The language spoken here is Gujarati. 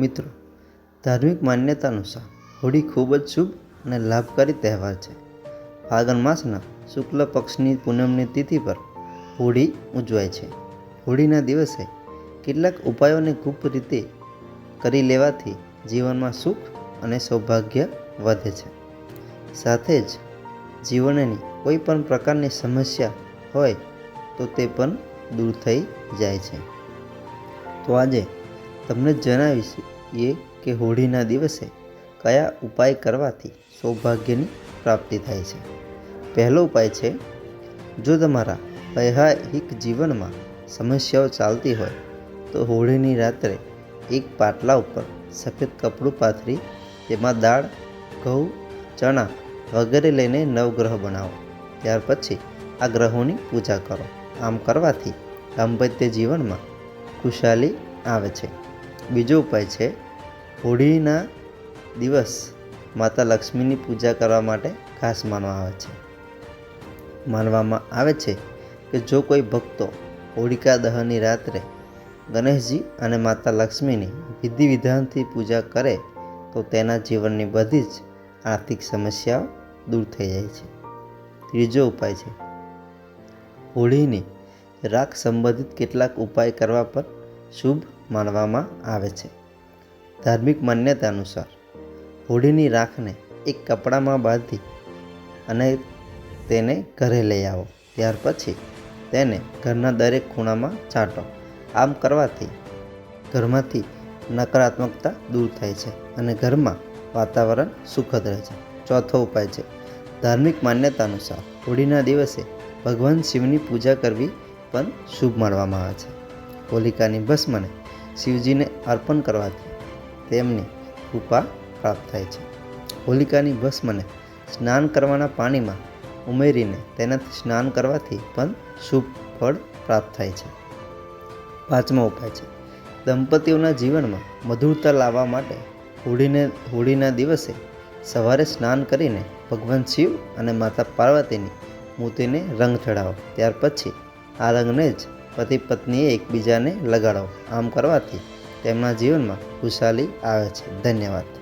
મિત્રો, ધાર્મિક માન્યતા અનુસાર હોળી ખૂબ જ શુભ અને લાભકારી તહેવાર છે. ફાગણ માસના શુક્લ પક્ષની પૂનમની તિથિ પર હોળી ઉજવાય છે. હોળીના દિવસે કેટલાક ઉપાયોને ગુપ્ત રીતે કરી લેવાથી જીવનમાં સુખ અને સૌભાગ્ય વધે છે. સાથે જ જીવનની કોઈ પણ પ્રકારની સમસ્યા હોય તો તે પણ દૂર થઈ જાય છે. તો આજે તમને જણાવીશ એ કે હોળીના દિવસે કયા ઉપાય કરવાથી સૌભાગ્યની પ્રાપ્તિ થાય છે. પહેલો ઉપાય છે, જો તમારા વૈવાહિક જીવનમાં સમસ્યાઓ ચાલતી હોય, તો હોળીની રાત્રે એક પાટલા ઉપર સફેદ કપડું પાથરી, તેમાં દાળ, ઘઉં, ચણા વગેરે લઈને નવગ્રહ બનાવો. ત્યાર પછી આ ગ્રહોની પૂજા કરો. આમ કરવાથી દાંપત્ય જીવનમાં ખુશાલી આવે છે. બીજો ઉપાય છે, હોળીના દિવસ માતા લક્ષ્મીની પૂજા કરવા માટે ખાસ માનવામાં આવે છે. માનવામાં આવે છે કે જો કોઈ ભક્તો હોળિકા દહનની રાત્રે ગણેશજી અને માતા લક્ષ્મીની વિધિ વિધાનથી પૂજા કરે, તો તેના જીવનની બધી જ આર્થિક સમસ્યાઓ દૂર થઈ જાય છે. ત્રીજો ઉપાય છે, હોળીની રાખ સંબંધિત કેટલાક ઉપાય કરવા પર શુભ માનવામાં આવે છે. ધાર્મિક માન્યતા અનુસાર હોળીની રાખને એક કપડામાં બાંધી અને તેને ઘરે લઈ આવો. ત્યાર પછી તેને ઘરના દરેક ખૂણામાં છાંટો આમ કરવાથી ઘરમાંથી નકારાત્મકતા દૂર થાય છે અને ઘરમાં વાતાવરણ સુખદ રહે છે. ચોથો ઉપાય છે. ધાર્મિક માન્યતા અનુસાર હોળીના દિવસે ભગવાન શિવની પૂજા કરવી પણ શુભ માનવામાં આવે છે. હોલિકાની ભસ્મને શિવજીને અર્પણ કરવાથી તેમની કૃપા પ્રાપ્ત થાય છે. હોલિકાની ભસ્મને સ્નાન કરવાના પાણીમાં ઉમેરીને તેનાથી સ્નાન કરવાથી પણ શુભ ફળ પ્રાપ્ત થાય છે. પાંચમો ઉપાય છે. દંપતીઓના જીવનમાં મધુરતા લાવવા માટે હોળીને, હોળીના દિવસે સવારે સ્નાન કરીને ભગવાન શિવ અને માતા પાર્વતીની મૂર્તિને રંગ ચઢાવો. ત્યાર પછી આ રંગને જ પતિ પત્નીએ એકબીજાને લગાડો. આમ કરવાથી તેમના જીવનમાં ખુશાલી આવે છે. ધન્યવાદ.